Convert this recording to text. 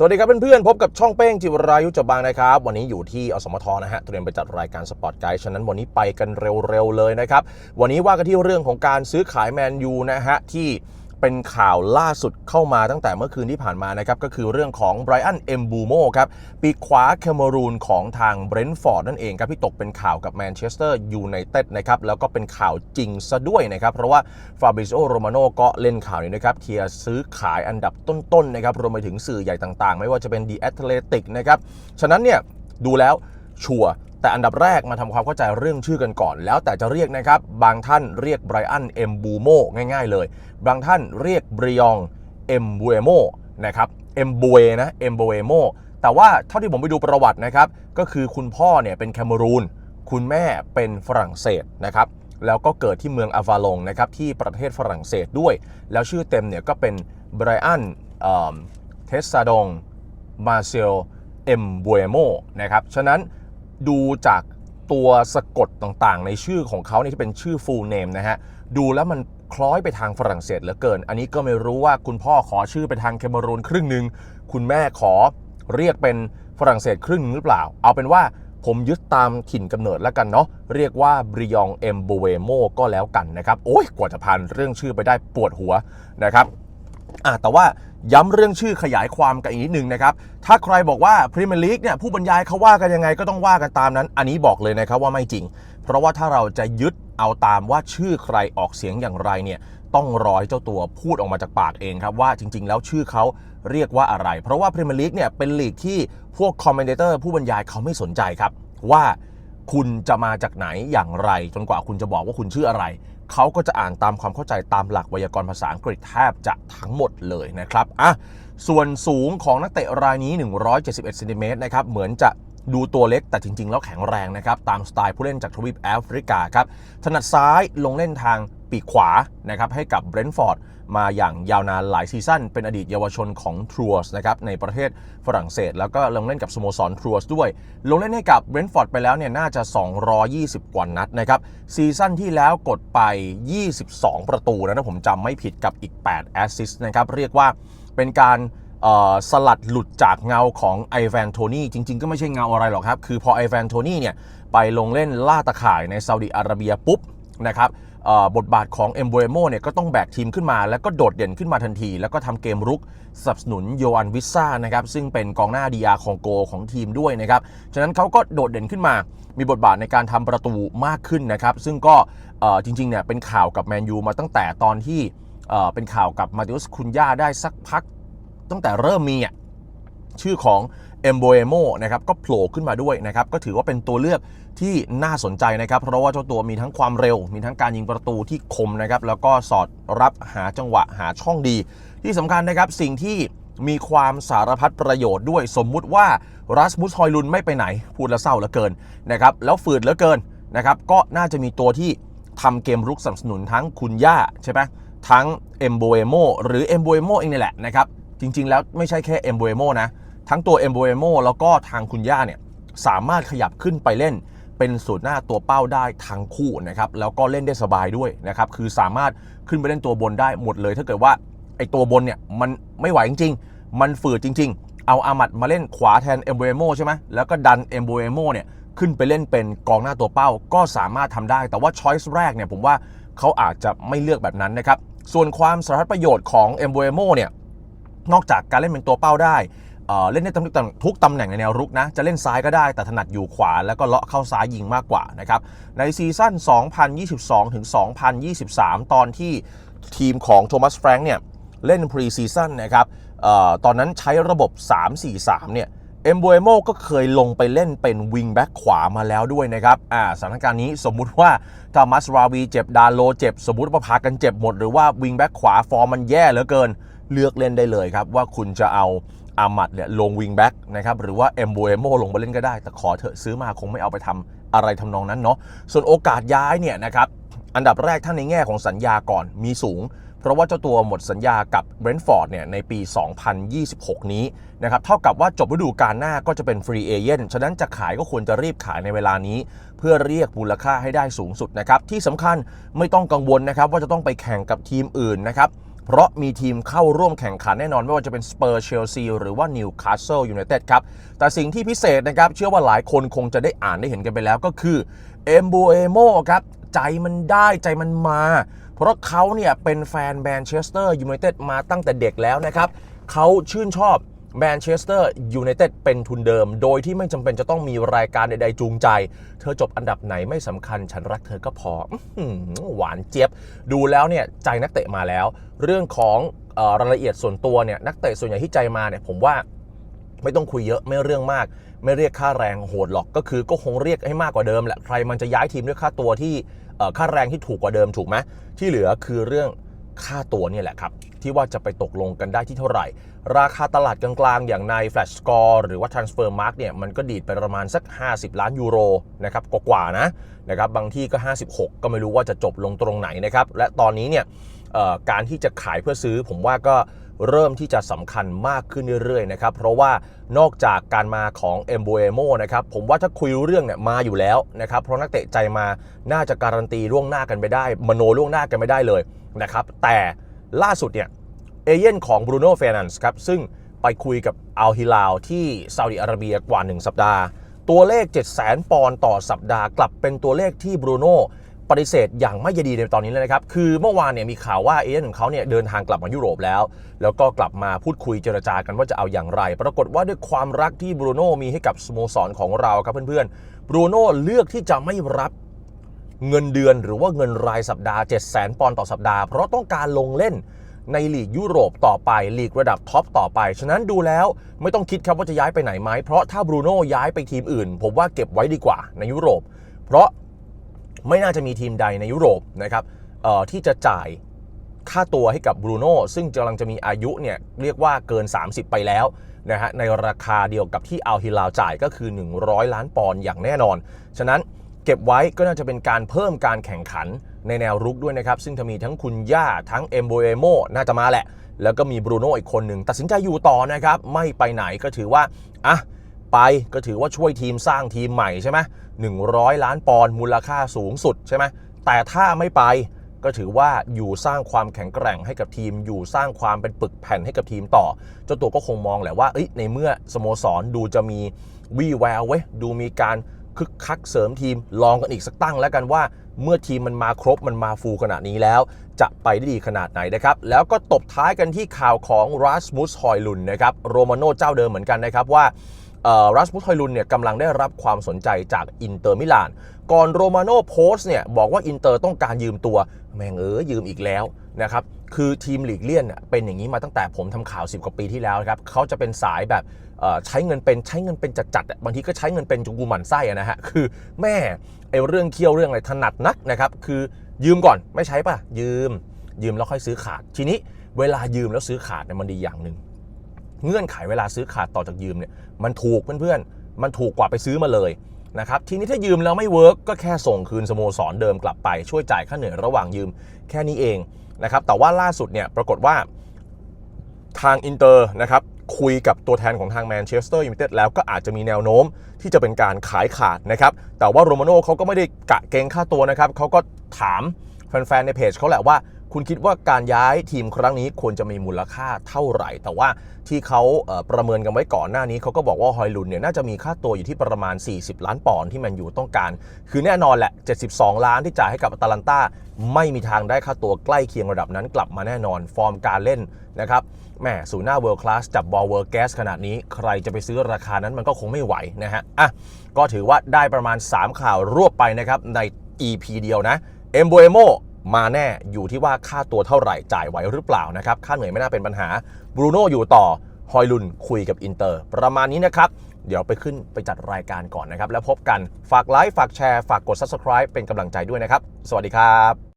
สวัสดีครับเพื่อนๆพบกับช่องเป้งจิวรายุจบางนะครับ วันนี้อยู่ที่อสมทนะฮะเตรียมไปจัดรายการสปอร์ตไกด์ฉะนั้นวันนี้ไปกันเร็วๆเลยนะครับ วันนี้ว่ากันที่เรื่องของการซื้อขายแมนยูนะฮะที่ เป็นข่าวล่าสุดเข้ามาตั้งแต่เมื่อคืนที่ผ่านมานะครับ ก็คือเรื่องของไบรอันเอมบูโมครับปีกขวาแคเมรูนของทางเบรนท์ฟอร์ดนั่นเองครับที่ตกเป็นข่าวกับแมนเชสเตอร์ยูไนเต็ดนะครับแล้วก็เป็นข่าวจริงซะด้วยนะครับ เพราะว่าฟาบริโอโรมาโนก็เล่นข่าวนี้นะครับเทียร์ซื้อขายอันดับต้นๆนะครับรวมไปถึงสื่อใหญ่ต่างๆ ไม่ว่าจะเป็น The Athletic นะครับฉะนั้นเนี่ยดูแล้วชัวร์ แต่อันดับแรกมาทำความเข้าใจเรื่องชื่อกันก่อน แล้วแต่จะเรียกนะครับ บางท่านเรียกไบรอันเอมบูโมง่ายๆเลย บางท่านเรียกบริยองเอมบูเอโมนะครับเอมบูเอนะเอมบูเอโมแต่ว่าเท่าที่ผมไปดูประวัตินะครับ ก็คือคุณพ่อเนี่ยเป็นแคเมรูน คุณแม่เป็นฝรั่งเศสนะครับแล้วก็เกิดที่เมืองอาวาลงนะครับที่ประเทศฝรั่งเศสด้วย แล้วชื่อเต็มเนี่ยก็เป็นไบรอันเทสซาดงมาเซลเอมบูเอโมนะครับฉะนั้น ดูจากตัวสะกดต่างๆ ในชื่อของเขาเนี่ยที่เป็นชื่อ full name นะฮะ ดูแล้วมันคล้อยไปทางฝรั่งเศสเหลือเกิน อันนี้ก็ไม่รู้ว่าคุณพ่อขอชื่อไปทางแคเมรูนครึ่งหนึ่ง คุณแม่ขอเรียกเป็นฝรั่งเศสครึ่งหนึ่งหรือเปล่า เอาเป็นว่าผมยึดตามถิ่นกำเนิดแล้วกันเนาะ เรียกว่าบริยองเอมโบเวโมก็แล้วกันนะครับ โอ้ยกว่าจะผ่านเรื่องชื่อไปได้ปวดหัวนะครับอะแต่ว่า ย้ำเรื่องชื่อขยายความกันอีกนิดนึงนะครับ ถ้าใครบอกว่าพรีเมียร์ลีกเนี่ยผู้บรรยายเขาว่ากันยังไงก็ต้องว่ากันตามนั้น อันนี้บอกเลยนะครับว่าไม่จริง เพราะว่าถ้าเราจะยึดเอาตามว่าชื่อใครออกเสียงอย่างไรเนี่ยต้องรอให้เจ้าตัวพูดออกมาจากปากเองครับว่าจริง ๆ แล้วชื่อเขาเรียกว่าอะไร เพราะว่าพรีเมียร์ลีกเนี่ยเป็นลีกที่พวกคอมเมนเตอร์ผู้บรรยายเขาไม่สนใจครับว่าคุณจะมาจากไหนอย่างไร จนกว่าคุณจะบอกว่าคุณชื่ออะไร เขาก็จะอ่านตามความเข้าใจตามหลักไวยากรณ์ภาษาอังกฤษแทบจะทั้งหมดเลยนะครับอะส่วนสูงของนักเตะรายนี้ 171เซนติเมตรนะครับเหมือนจะดูตัวเล็กแต่จริง ๆ แล้วแข็งแรงนะครับ ตามสไตล์ผู้เล่นจากทวีปแอฟริกาครับ ถนัดซ้ายลงเล่นทาง ปีกขวานะครับให้กับเบรนท์ฟอร์ดมาอย่างยาวนานหลายซีซั่นเป็นอดีตเยาวชนของทรูสนะครับในประเทศฝรั่งเศส แล้วก็ลงเล่นกับสโมสรทรูสด้วย ลงเล่นให้กับเบรนท์ฟอร์ดไปแล้วเนี่ยน่าจะ 220 กว่านัดนะครับซีซั่นที่แล้วกดไป 22 ประตูนะถ้าผมจำไม่ผิดกับอีก 8 แอสซิสต์นะครับเรียกว่าเป็นการสลัดหลุดจากเงาของไอแวนโทนี่จริง ๆ ก็ไม่ใช่เงาอะไรหรอกครับ คือพอไอแวนโทนี่เนี่ยไปลงเล่นล่าตะข่ายในซาอุดิอาระเบียปุ๊บนะครับ บทบาทของเอมโบเอโมเนี่ยก็ต้องแบกทีมขึ้นมา แล้วก็โดดเด่นขึ้นมาทันที แล้วก็ทำเกมรุกสนับสนุนโยอันวิซ่านะครับซึ่งเป็นกองหน้าดีอาของโกของทีมด้วยนะครับฉะนั้นเขาก็โดดเด่นขึ้นมา มีบทบาทในการทำประตูมากขึ้นนะครับซึ่งก็จริงๆเนี่ยเป็นข่าวกับแมนยูมาตั้งแต่ตอนที่เป็นข่าวกับมาติอุสคุนย่าได้สักพักตั้งแต่เริ่มมีอะ ชื่อของเอมโบเอโมนะครับก็โผล่ขึ้นมาด้วยนะครับก็ถือว่าเป็นตัวเลือกที่น่าสนใจนะครับ เพราะว่าเจ้าตัวมีทั้งความเร็ว มีทั้งการยิงประตูที่คมนะครับแล้วก็สอดรับหาจังหวะหาช่องดี ที่สำคัญนะครับสิ่งที่มีความสารพัดประโยชน์ด้วยสมมุติว่ารัสมุสฮอยลุนไม่ไปไหน พูดแล้วเศร้าเหลือเกินนะครับแล้วฝืดเหลือเกินนะครับก็น่าจะมีตัวที่ทำเกมรุกสนับสนุนทั้งคุณย่าใช่ไหมทั้งเอมโบเอโมหรือเอมโบเอโมเองนี่แหละนะครับจริงๆแล้วไม่ใช่แค่เอมโบเอโมนะ ทั้งตัวเอมโบเอโมแล้วก็ทางคุณย่าเนี่ยสามารถขยับขึ้นไปเล่นเป็นสูตรหน้าตัวเป้าได้ทั้งคู่นะครับแล้วก็เล่นได้สบายด้วยนะครับคือสามารถขึ้นไปเล่นตัวบนได้หมดเลย ถ้าเกิดว่าไอตัวบนเนี่ยมันไม่ไหวจริงๆ มันฝืดจริง ๆ เอาอามัดมาเล่นขวาแทนเอมโบเอโมใช่ไหมแล้วก็ดันเอมโบเอโมเนี่ยขึ้นไปเล่นเป็นกองหน้าตัวเป้าก็สามารถทำได้ แต่ว่าช้อยส์แรกเนี่ยผมว่าเขาอาจจะไม่เลือกแบบนั้นนะครับส่วนความสารัฐประโยชน์ของเอมโบเอโมเนี่ยนอกจากการเล่นเป็นตัวเป้าได้ เล่นได้ทุกตำทุกตำแหน่งในแนวรุกนะ จะเล่นซ้ายก็ได้แต่ถนัดอยู่ขวา แล้วก็เลาะเข้าซ้ายยิงมากกว่านะครับในซีซั่น 2022 ถึง 2023 ตอนที่ทีมของโทมัสแฟรงค์เนี่ยเล่นพรีซีซั่นนะครับออตอนนั้นใช้ระบบ 3-4-3 เนี่ยเอมโบเอโมก็เคยลงไปเล่นเป็นวิงแบ็กขวามาแล้วด้วยนะครับอ่าสถานการณ์นี้สมมุติว่าถ้ามัสราวีเจ็บดาโลเจ็บ สมมติว่าพากันเจ็บหมด หรือว่าวิงแบ็กขวาฟอร์มมันแย่เหลือเกิน เลือกเล่นได้เลยครับ ว่าคุณจะเอา อามัดเนี่ยลงวิงแบ็กนะครับหรือว่าเอมโบเอโมลงไปเล่นก็ได้ แต่ขอเถอะซื้อมาคงไม่เอาไปทำอะไรทำนองนั้นเนาะส่วนโอกาสย้ายเนี่ยนะครับอันดับแรกท่านในแง่ของสัญญาก่อนมีสูง เพราะว่าเจ้าตัวหมดสัญญากับเบรนท์ฟอร์ดเนี่ยในปี 2026 นี้นะครับเท่ากับว่าจบฤดูกาลหน้าก็จะเป็นฟรีเอเจนต์ฉะนั้นจะขายก็ควรจะรีบขายในเวลานี้ เพื่อเรียกมูลค่าให้ได้สูงสุดนะครับที่สำคัญไม่ต้องกังวลนะครับว่าจะต้องไปแข่งกับทีมอื่นนะครับ เพราะมีทีมเข้าร่วมแข่งขันแน่นอน ไม่ว่าจะเป็นสเปอร์เชลซีหรือว่านิวคาสเซิลยูไนเต็ดครับ แต่สิ่งที่พิเศษนะครับ เชื่อว่าหลายคนคงจะได้อ่านได้เห็นกันไปแล้วก็คือเอมบูเอโมครับ ใจมันได้ใจมันมา เพราะเขาเนี่ยเป็นแฟนแมนเชสเตอร์ยูไนเต็ดมาตั้งแต่เด็กแล้วนะครับเขาชื่นชอบ แมนเชสเตอร์ยูไนเต็ดเป็นทุนเดิม โดยที่ไม่จำเป็นจะต้องมีรายการใดๆจูงใจ เธอจบอันดับไหนไม่สำคัญ ฉันรักเธอก็พออหวานเจี๊ยบ ดูแล้วเนี่ยใจนักเตะมาแล้ว เรื่องของออรายละเอียดส่วนตัวเนี่ยนักเตะส่วนใหญ่ที่ใจมาเนี่ยผมว่าไม่ต้องคุยเยอะไม่เรื่องมาก ไม่เรียกค่าแรงโหดหรอกก็คือก็คงเรียกให้มากกว่าเดิมแหละใครมันจะย้ายทีมด้วยค่าตัวที่ค่าแรงที่ถูกกว่าเดิมถูกไหมที่เหลือคือเรื่อง ค่าตัวเนี่ยแหละครับ ที่ว่าจะไปตกลงกันได้ที่เท่าไหร่ ราคาตลาดกลางๆ อย่างใน Flash Score หรือว่า Transfer Mark เนี่ยมันก็ดีดไปประมาณสัก 50 ล้านยูโรนะครับกว่าๆนะนะครับบางที่ก็ 56 ก็ไม่รู้ว่าจะจบลงตรงไหนนะครับและตอนนี้เนี่ยการที่จะขายเพื่อซื้อผมว่าก็เริ่มที่จะสำคัญมากขึ้นเรื่อยๆนะครับ เพราะว่านอกจากการมาของเอมโบเอโมนะครับ ผมว่าถ้าคุยเรื่องเนี่ยมาอยู่แล้วนะครับ เพราะนักเตะใจมาน่าจะการันตีล่วงหน้ากันไปได้ มโนล่วงหน้ากันไม่ได้เลย นะครับ แต่ล่าสุดเนี่ยเอเย่นของบรูโน่เฟรนันส์ครับ ซึ่งไปคุยกับอัลฮิลาลที่ซาอุดิอาระเบียกว่า 1 สัปดาห์ ตัวเลข 7 0 0 0 0ปอนต่อสัปดาห์ กลับเป็นตัวเลขที่บรูโน่ปฏิเสธอย่างไม่ยดีในตอนนี้เลยนะครับ คือเมื่อวานเนี่ยมีข่าวว่าเอเย่นของเขาเนี่ยเดินทางกลับมายุโรปแล้ว แล้วก็กลับมาพูดคุยเจรจากันว่าจะเอาอย่างไร ปรากฏว่าด้วยความรักที่บรูโน่มีให้กับสโมสรของเราครับเพื่อนๆบรูโน่เลือกที่จะไม่รับ เงินเดือนหรือว่าเงินรายสัปดาห์ 7 0 0 0 0ปอนด์ต่อสัปดาห์ เพราะต้องการลงเล่นในลีกยุโรปต่อไปลีกระดับท็อปต่อไป ฉะนั้นดูแล้วไม่ต้องคิดครับว่าจะย้ายไปไหนไหม เพราะถ้าบรูโน่ย้ายไปทีมอื่น ผมว่าเก็บไว้ดีกว่าในยุโรป เพราะไม่น่าจะมีทีมใดในยุโรปนะครับที่จะจ่ายค่าตัวให้กับบรูโน่ซึ่งกำลังจะมีอายุเนี่ยเรียกว่าเกิน 30 ไปแล้วนะฮะในราคาเดียวกับที่อัลฮิลาลจ่ายก็คือ 100 ล้านปอนด์อย่างแน่นอน ฉะนั้น เก็บไว้ก็น่าจะเป็นการเพิ่มการแข่งขันในแนวรุกด้วยนะครับ ซึ่งจะมีทั้งคุณย่าทั้งเอมโบเอโมน่าจะมาแหละ แล้วก็มีบรูโน่อีกคนหนึ่งตัดสินใจอยู่ต่อนะครับ ไม่ไปไหนก็ถือว่าอะไปก็ถือว่าช่วยทีมสร้างทีมใหม่ใช่ไหม100ล้านปอนด์มูลค่าสูงสุดใช่ไหมแต่ถ้าไม่ไปก็ถือว่าอยู่สร้างความแข็งแกร่งให้กับทีม อยู่สร้างความเป็นปึกแผ่นให้กับทีมต่อ เจ้าตัวก็คงมองแหละว่าในเมื่อสโมสรดูจะมีวี่แววเว้ยดูมีการ คึกคักเสริมทีมลองกันอีกสักตั้งแล้วกันว่า เมื่อทีมมันมาครบมันมาฟูขนาดนี้แล้ว จะไปได้ดีขนาดไหนนะครับ แล้วก็ตบท้ายกันที่ข่าวของรัสมุสฮอยลุนนะครับโรมาโนเจ้าเดิมเหมือนกันนะครับว่ารัสมุสฮอยลุนเนี่ยกำลังได้รับความสนใจจากอินเตอร์มิลาน ก่อนโรมาโน่โพสต์เนี่ยบอกว่าอินเตอร์ต้องการยืมตัว แม่งเออยืมอีกแล้วนะครับคือทีมหลีกเลี่ยนเป็นอย่างนี้มาตั้งแต่ผมทำข่าว 10 กว่าปีที่แล้วครับเขาจะเป็นสายแบบใช้เงินเป็นใช้เงินเป็นจัดๆอะบางทีก็ใช้เงินเป็นจนกูหมันไส้นะฮะคือแม่ไอเรื่องเคี่ยวเรื่องอะไรถนัดนักนะครับคือยืมก่อนไม่ใช้ป่ะ ยืม ยืมแล้วค่อยซื้อขาด ทีนี้เวลายืมแล้วซื้อขาดเนี่ยมันดีอย่างหนึ่งเงื่อนไขเวลาซื้อขาดต่อจากยืมเนี่ยมันถูกเพื่อนๆมันถูกกว่าไปซื้อมาเลย นะครับทีนี้ถ้ายืมแล้วไม่เวิร์กก็แค่ส่งคืนสโมสรเดิมกลับไปช่วยจ่ายค่าเหนื่อยระหว่างยืมแค่นี้เองนะครับแต่ว่าล่าสุดเนี่ยปรากฏว่าทางอินเตอร์นะครับคุยกับตัวแทนของทางแมนเชสเตอร์ยูไนเต็ดแล้วก็อาจจะมีแนวโน้มที่จะเป็นการขายขาดนะครับแต่ว่าโรมาโน่เขาก็ไม่ได้กะเกงค่าตัวนะครับเขาก็ถามแฟนๆในเพจเขาแหละว่า คุณคิดว่าการย้ายทีมครั้งนี้ควรจะมีมูลค่าเท่าไหร่ แต่ว่าที่เขาประเมินกันไว้ก่อนหน้านี้เขาก็บอกว่าฮอยลุนเนี่ยน่าจะมีค่าตัวอยู่ที่ประมาณ 40 ล้านปอนด์ที่แมนยูต้องการ คือแน่นอนแหละ 72 ล้านที่จ่ายให้กับอตาลันตาไม่มีทางได้ค่าตัวใกล้เคียงระดับนั้นกลับมาแน่นอน ฟอร์มการเล่นนะครับแหม่ศูนย์หน้าเวิลด์คลาสจับบอลเวิร์แกสขนาดนี้ ใครจะไปซื้อราคานั้นมันก็คงไม่ไหวนะฮะอะก็ถือว่าได้ประมาณ 3 ข่าวรวบไปนะครับใน EP เดียวนะเอมโบเอโม มาแน่อยู่ที่ว่าค่าตัวเท่าไหร่จ่ายไหวหรือเปล่านะครับ ค่าเหนื่อยไม่น่าเป็นปัญหาบรูโน่อยู่ต่อฮอยลุนคุยกับอินเตอร์ ประมาณนี้นะครับ เดี๋ยวไปขึ้นไปจัดรายการก่อนนะครับ แล้วพบกันฝากไลค์ฝากแชร์ ฝากกด Subscribe เป็นกำลังใจด้วยนะครับ สวัสดีครับ